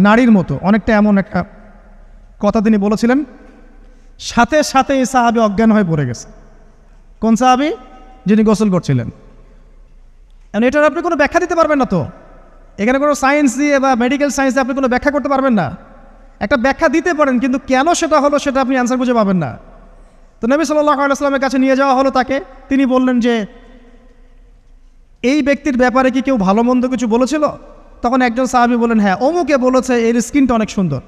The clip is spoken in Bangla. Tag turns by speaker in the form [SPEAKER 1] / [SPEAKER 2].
[SPEAKER 1] নারীর মতো। অনেকটা এমন একটা কথা তিনি বলেছিলেন। সাথে সাথে এই সাহাবি অজ্ঞান হয়ে পড়ে গেছে। কোন সাহাবি? যিনি গোসল করছিলেন। এখন এটার আপনি কোনো ব্যাখ্যা দিতে পারবেন না তো? এখানে কোনো সায়েন্স দিয়ে বা মেডিকেল সায়েন্স দিয়ে আপনি কোনো ব্যাখ্যা করতে পারবেন না? একটা ব্যাখ্যা দিতে পারেন, কিন্তু কেন সেটা হলো সেটা আপনি অ্যান্সার খুঁজে পাবেন না। তো নবী সাল্লাহ আলাইসলামের কাছে নিয়ে যাওয়া হলো তাকে। তিনি বললেন যে, এই ব্যক্তির ব্যাপারে কি কেউ ভালো মন্দ কিছু বলেছিল? তখন একজন সাহাবি বলেন হ্যাঁ অমুকে বলেছে এর স্কিনটা অনেক সুন্দর।